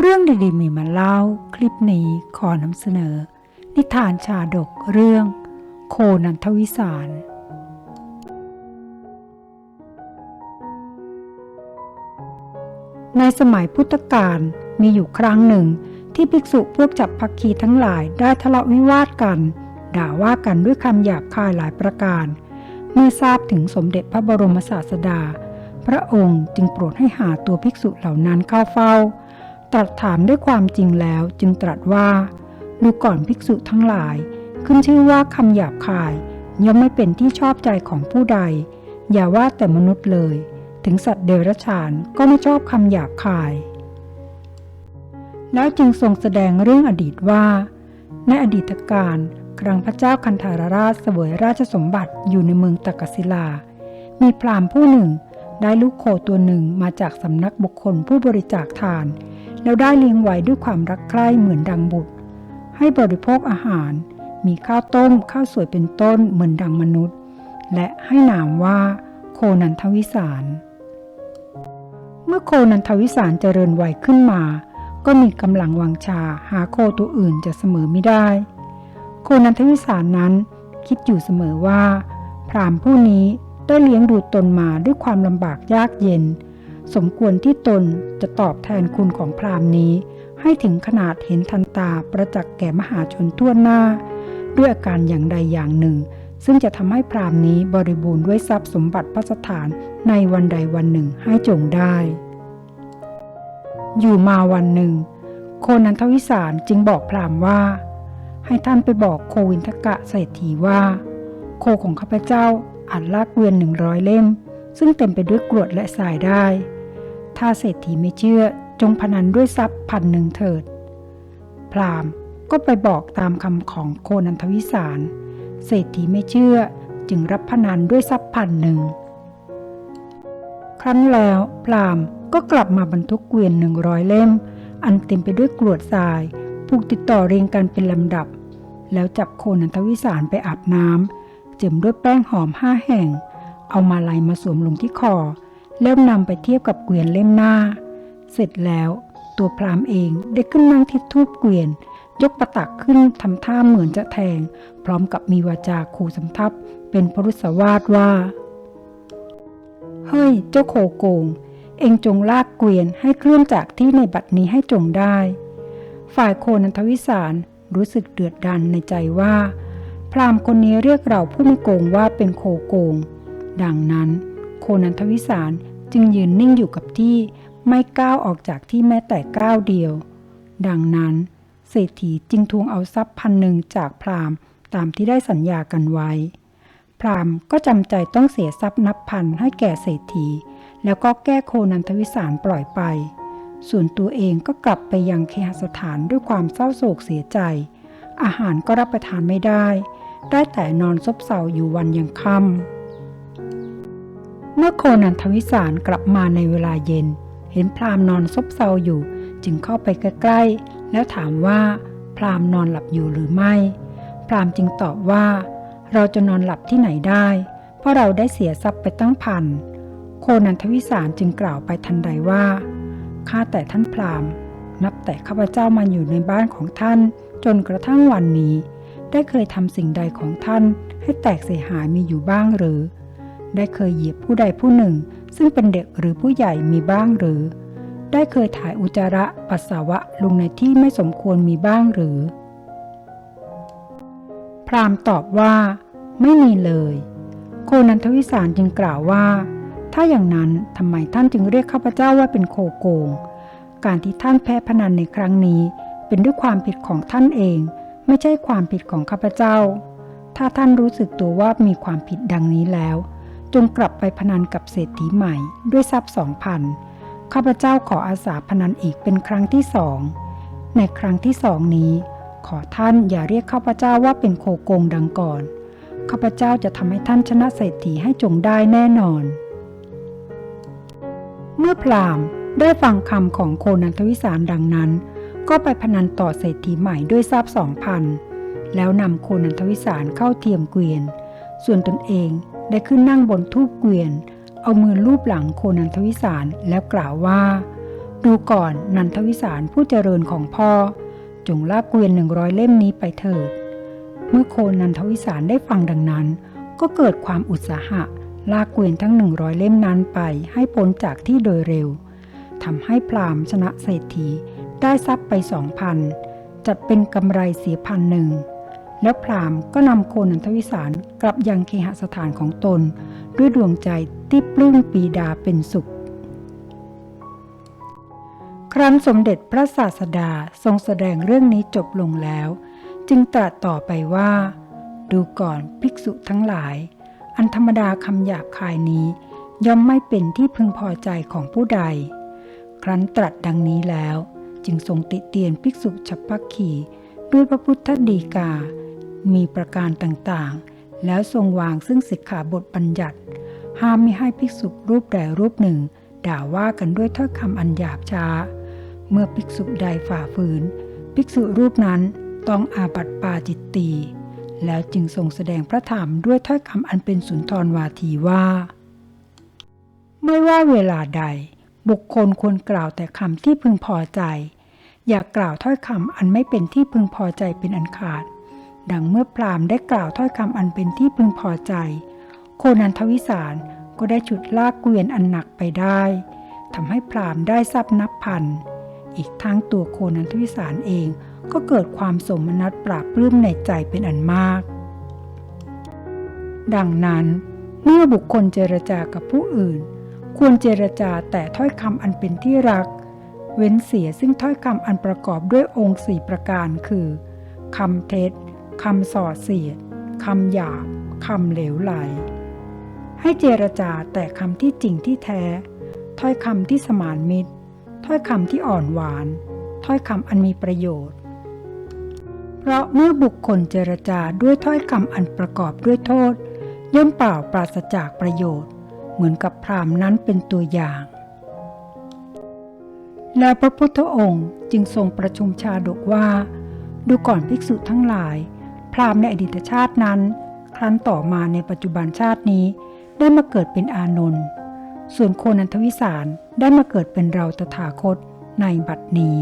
เรื่องดีๆมีมาเล่า คลิปนี้ขอนำเสนอ นิทานชาดกเรื่อง โคนันทวิสาร ในสมัยพุทธกาลมีอยู่ครั้งหนึ่ง ที่ภิกษุพวกจับพักคีทั้งหลายได้ทะเลาะวิวาทกัน ด่าว่ากันด้วยคำหยาบคายหลายประการ เมื่อทราบถึงสมเด็จพระบรมศาสดา พระองค์จึงโปรดให้หาตัวภิกษุเหล่านั้นเข้าเฝ้า รัสถามด้วยความจริงแล้วจึงตรัสว่า ดูก่อนภิกษุทั้งหลาย ขึ้นชื่อว่าคำหยาบคาย ย่อมไม่เป็นที่ชอบใจของผู้ใด อย่าว่าแต่มนุษย์เลย ถึงสัตว์เดรัจฉานก็ไม่ชอบคำหยาบคาย แล้วจึงทรงแสดงเรื่องอดีตว่า ในอดีตการครั้งพระเจ้าคันธารราชเสวยราชสมบัติอยู่ในเมืองตักศิลา มีพราหมณ์ผู้หนึ่งได้ลูกโคตัวหนึ่งมาจากสำนักบุคคลผู้บริจาคทาน แล้วได้เลี้ยงไว้ด้วยความรักใคร่เหมือนดังบุตร ให้บริโภคอาหาร มีข้าวต้มข้าวสวยเป็นต้นเหมือนดังมนุษย์ และให้นามว่า โคนันทวิสาร เมื่อโคนันทวิสารเจริญวัยขึ้นมา ก็มีกำลังวังชาหาโคตัวอื่นจะเสมอไม่ได้ โคนันทวิสารนั้นคิดอยู่เสมอว่า พรามผู้นี้ได้เลี้ยงดูตนมาด้วยความลำบากยากเย็น สมควรที่ตนจะตอบแทนคุณของพรามนี้ ให้ถึงขนาดเห็นทันตาประจักษ์แก่มหาชนทั่วหน้า ด้วยอาการอย่างใดอย่างหนึ่ง ซึ่งจะทำให้พรามนี้บริบูรณ์ด้วยทรัพย์สมบัติพระสถานในวันใดวันหนึ่งให้จงได้ อยู่มาวันหนึ่ง โคนันทวิสารจึงบอกพรามว่า ให้ท่านไปบอกโควินทกะเศรษฐีว่า โคของข้าพเจ้าอาจลากเกวียนหนึ่งร้อยเล่มซึ่งเต็มไปด้วยกรวดและทรายได้ ถ้าเศรษฐีไม่เชื่อจงพนันด้วยทรัพย์พันหนึ่งเถิด พรามก็ไปบอกตามคำของโคนันทวิสาร เศรษฐีไม่เชื่อจึงรับพนันด้วยทรัพย์พันหนึ่ง ครั้นแล้วพรามก็กลับมาบรรทุกเกวียนหนึ่งร้อยเล่ม อันเต็มไปด้วยกรวดทรายผูกติดต่อเรียงกันเป็นลำดับ แล้วจับโคนันทวิสารไปอาบน้ำเจิมด้วยแป้งหอมห้าแห่ง เอามาลัยมาสวมลงที่คอ แล้วนำไปเทียบกับเกวียนเล่มหน้า เสร็จแล้วตัวพรามเองได้ขึ้นนั่งที่ทูบเกวียน ยกประตักขึ้นทำท่าเหมือนจะแทง พร้อมกับมีวาจาขู่สำทับ เป็นพรุษวาทว่า เฮ้ย เจ้าโคโกง เองจงลากเกวียนให้เคลื่อนจากที่ในบัดนี้ให้จงได้ ฝ่ายโคนันทวิสารรู้สึกเดือดดันในใจว่า พรามคนนี้เรียกเราผู้ไม่โกงว่าเป็นโคโกง ดังนั้น โคนันทวิสารจึงยืนนิ่งอยู่กับที่ไม่ก้าวออกจากที่แม้แต่ก้าวเดียว ดังนั้น เศรษฐีจึงทวงเอาทรัพย์พันหนึ่งจากพราหมณ์ตามที่ได้สัญญากันไว้ พราหมณ์ก็จำใจต้องเสียทรัพย์นับพันให้แก่เศรษฐี แล้วก็แก้โคนันทวิสารปล่อยไป ส่วนตัวเองก็กลับไปยังเคหสถานด้วยความเศร้าโศกเสียใจ อาหารก็รับประทานไม่ได้ ได้แต่นอนซบเซาอยู่วันยังค่ำ เมื่อโคนันทวิสารกลับมาในเวลาเย็น เห็นพราหมณ์นอนซบเซาอยู่ จึงเข้าไปใกล้ๆ แล้วถามว่า พราหมณ์นอนหลับอยู่หรือไม่ พราหมณ์จึงตอบว่า เราจะนอนหลับที่ไหนได้ เพราะเราได้เสียทรัพย์ไปตั้งพัน โคนันทวิสารจึงกล่าวไปทันใดว่า ข้าแต่ท่านพราหมณ์นับแต่ข้าพเจ้ามาอยู่ในบ้านของท่าน จนกระทั่งวันนี้ ได้เคยทำสิ่งใดของท่านให้แตกเสียหายมีอยู่บ้างหรือ ได้เคยเหยียบผู้ใดผู้หนึ่ง ซึ่งเป็นเด็กหรือผู้ใหญ่มีบ้างหรือ ได้เคยถ่ายอุจจาระปัสสาวะลงในที่ไม่สมควรมีบ้างหรือ พราหมณ์ตอบว่า ไม่มีเลย โคนันทวิสารจึงกล่าวว่า ถ้าอย่างนั้นทำไมท่านจึงเรียกข้าพเจ้าว่าเป็นโคโกง การที่ท่านแพ้พนันในครั้งนี้ เป็นด้วยความผิดของท่านเอง ไม่ใช่ความผิดของข้าพเจ้าถ้าท่านรู้สึกตัวว่ามีความผิดดังนี้แล้ว จงกลับไปพนันกับเศรษฐีใหม่ด้วยทรัพย์สองพันข้าพเจ้าขออาสาพนันอีกเป็นครั้งที่สอง ในครั้งที่สองนี้ ขอท่านอย่าเรียกข้าพเจ้าว่าเป็นโคโกงดังก่อน ข้าพเจ้าจะทำให้ท่านชนะเศรษฐีให้จงได้แน่นอน เมื่อพรามได้ฟังคำของโคนันทวิสารดังนั้น ก็ไปพนันต่อเศรษฐีใหม่ด้วยทรัพย์สองพันแล้วนำโคนันทวิสารเข้าเทียมเกวียน ส่วนตนเอง ได้ขึ้นนั่งบนทูบเกวียน เอามือลูบหลังโคนันทวิสารแล้วกล่าวว่า ดูก่อนนันทวิสารผู้เจริญของพ่อ จงลากเกวียนหนึ่งร้อยเล่มนี้ไปเถิด เมื่อโคนันทวิสารได้ฟังดังนั้น ก็เกิดความอุตสาหะ ลากเกวียนทั้งหนึ่งร้อยเล่มนั้นไปให้พ้นจากที่โดยเร็วทำให้พราหมณ์ชนะเศรษฐีได้ทรัพย์ไปสองพันจัดเป็นกำไรเสียพันหนึ่ง แล้วพราหมณ์ก็นำโคนันทวิสารกลับยังเคหสถานของตน ด้วยดวงใจที่ปลื้มปีดาเป็นสุข ครั้นสมเด็จพระศาสดาทรงแสดงเรื่องนี้จบลงแล้ว จึงตรัสต่อไปว่า ดูก่อนภิกษุทั้งหลาย อันธรรมดาคำหยาบคายนี้ ย่อมไม่เป็นที่พึงพอใจของผู้ใด ครั้นตรัสดังนี้แล้ว จึงทรงติเตียนภิกษุฉัพพคีด้วยพระพุทธดีกา มีประการต่างๆ แล้วทรงวางซึ่งสิกขาบทบัญญัติ ห้ามไม่ให้ภิกษุรูปใดรูปหนึ่ง ด่าว่ากันด้วยถ้อยคำอันหยาบช้า เมื่อภิกษุใดฝ่าฝืน ภิกษุรูปนั้นต้องอาบัติปาจิตตีแล้วจึงทรงแสดงพระธรรมด้วยถ้อยคำอันเป็นสุนทรวาทีว่า ไม่ว่าเวลาใด บุคคลควรกล่าวแต่คำที่พึงพอใจ อย่ากกล่าวถ้อยคำอันไม่เป็นที่พึงพอใจเป็นอันขาด ดังเมื่อพราหมณ์ได้กล่าวถ้อยคำอันเป็นที่พึงพอใจ โคนันทวิสารก็ได้ฉุดลากเกวียนอันหนักไปได้ทำให้พราหมณ์ได้ทรัพย์นับพัน อีกทั้งตัวโคนันทวิสารเองก็เกิดความสมนัตปราบปลื้มในใจเป็นอันมาก ดังนั้น เมื่อบุคคลเจรจากับผู้อื่น ควรเจรจาแต่ถ้อยคำอันเป็นที่รัก เว้นเสียซึ่งถ้อยคำอันประกอบด้วยองค์สี่ประการคือคำเท็จ คำส่อเสียดคำหยาบคำเหลวไหล ให้เจรจาแต่คำที่จริงที่แท้ ถ้อยคำที่สมานมิตร ถ้อยคำที่อ่อนหวาน ถ้อยคำอันมีประโยชน์ เพราะเมื่อบุคคลเจรจาด้วยถ้อยคำอันประกอบด้วยโทษ ย่อมเปล่าปราศจากประโยชน์ เหมือนกับพรามนั้นเป็นตัวอย่างแล้วพระพุทธองค์จึงทรงประชุมชาดกว่า ดูก่อนภิกษุทั้งหลาย พราหมณ์ในอดีตชาตินั้น ครั้นต่อมาในปัจจุบันชาตินี้ได้มาเกิดเป็นอานนท์ส่วนโคนันทวิสารได้มาเกิดเป็นเราตถาคตในบัดนี้